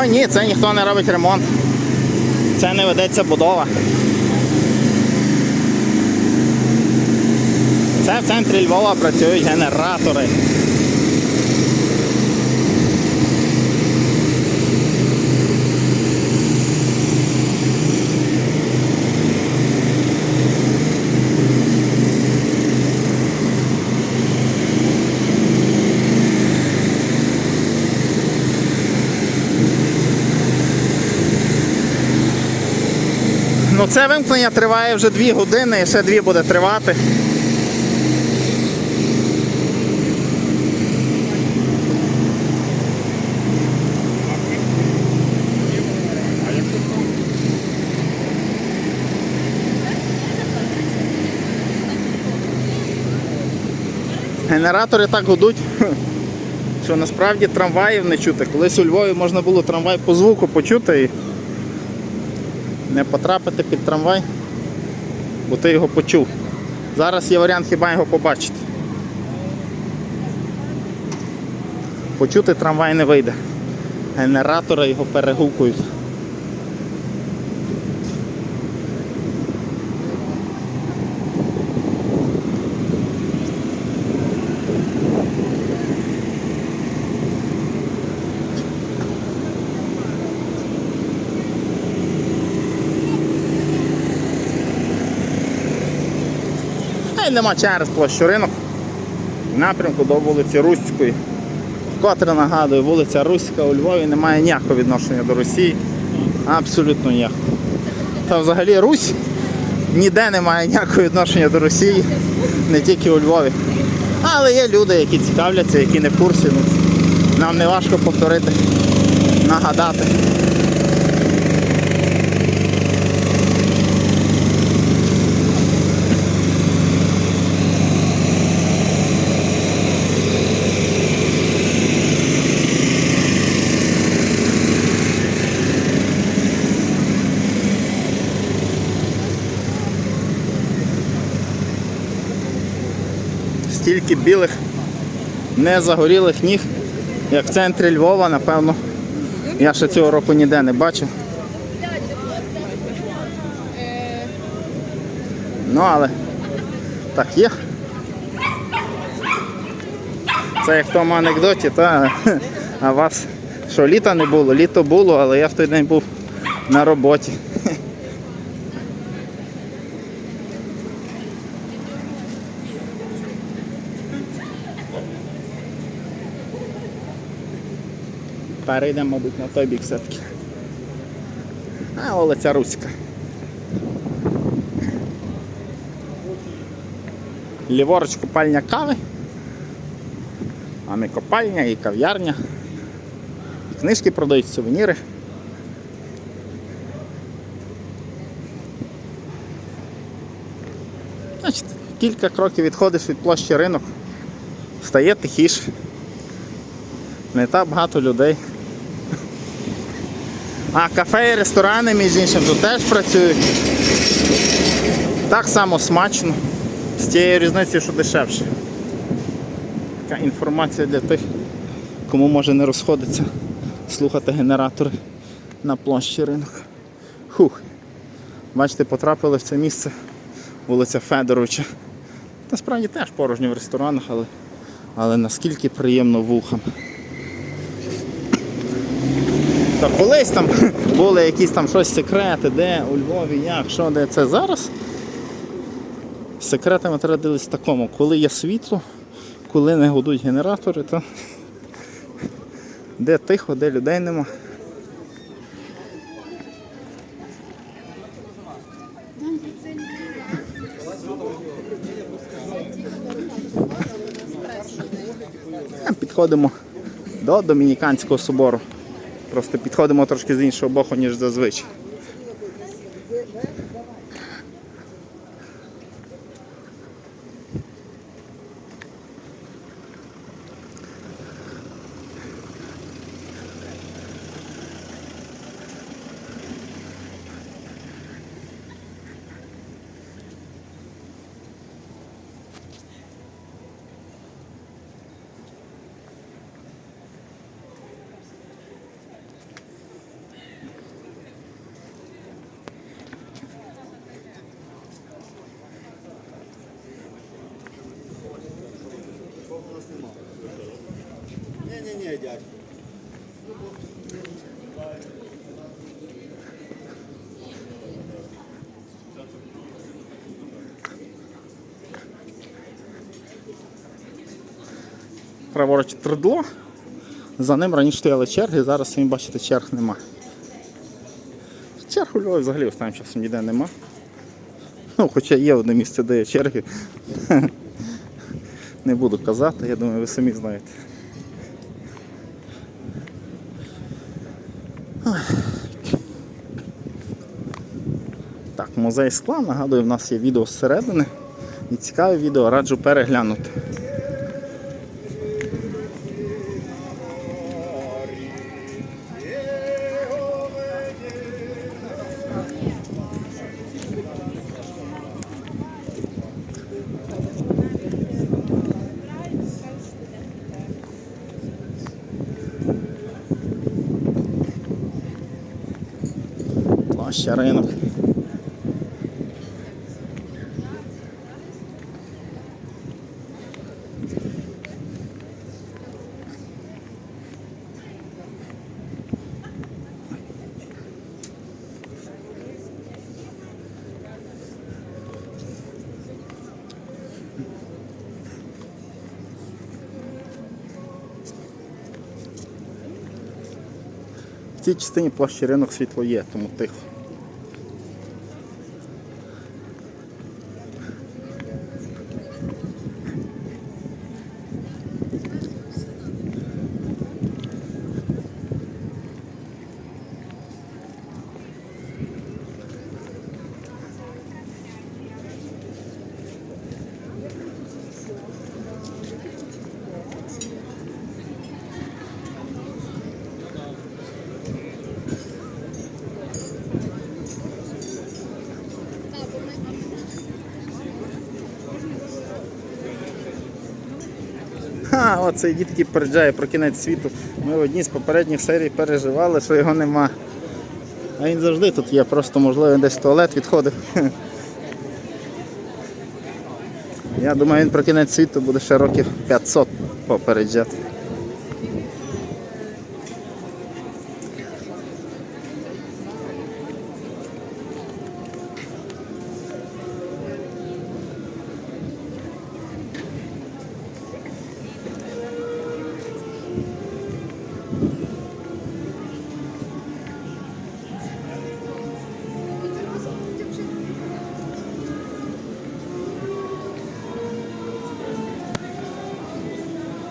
А ні, це ніхто не робить ремонт. Це не ведеться будова. Це в центрі Львова працюють генератори. Ну це вимкнення триває вже 2 години і ще 2 буде тривати. Генератори так гудуть, що насправді трамваїв не чути. Колись у Львові можна було трамвай по звуку почути не потрапити під трамвай, бо ти його почув. Зараз є варіант хіба його побачити. Почути трамвай не вийде. Генератори його перегукують. Й нема через площу ринок. В напрямку до вулиці Руської. Вкотре нагадую, вулиця Руська у Львові не має ніякого відношення до Росії. Абсолютно ніякого. Та взагалі Русь ніде не має ніякого відношення до Росії, не тільки у Львові. Але є люди, які цікавляться, які не в курсі. Ну, нам не важко повторити, нагадати. Стільки білих незагорілих ніг, як в центрі Львова, напевно. Я ще цього року ніде не бачив. Ну, але так є. Це як в тому анекдоті, та а вас що літа не було, літо було, але я в той день був на роботі. Перейдемо, мабуть, на той бік все-таки. А вулиця Руська. Ліворуч купальня кави. А не копальня і кав'ярня. Книжки продають, сувеніри. Значить, кілька кроків відходиш від площі ринок, стає тихіше. Не так багато людей. А кафе і ресторани, між іншим, тут теж працюють. Так само смачно. З тією різницею, що дешевше. Така інформація для тих, кому може не розходиться слухати генератори на площі ринок. Хух. Бачите, потрапили в це місце вулиця Федоровича. Насправді теж порожньо в ресторанах, але, але наскільки приємно вухам. Та колись там були якісь там щось секрети, де у Львові, як, що, де це зараз. Секретами треба дивитися такому, коли є світло, коли не годують генератори, то де тихо, де людей нема. Підходимо до Домініканського собору. Просто підходимо трошки з іншого боку, ніж зазвичай. Ні, дядь. Праворуч тредло. За ним раніше стояли черги, зараз самі бачите, черг нема. Черг у Львові взагалі останнім часом ніде нема. Ну, хоча є одне місце, де є черги. Не буду казати, я думаю, ви самі знаєте. Музей скла, нагадую, в нас є відео зсередини. І цікаве відео раджу переглянути. Площа ринок. Цій частині площі ринок світло є, тому тихо. Оцей дід який переджає про кінець світу. Ми в одній з попередніх серій переживали, що його нема. А він завжди тут є, просто можливо десь в туалет відходив. Я думаю, він про кінець світу буде ще років 500 попереджати.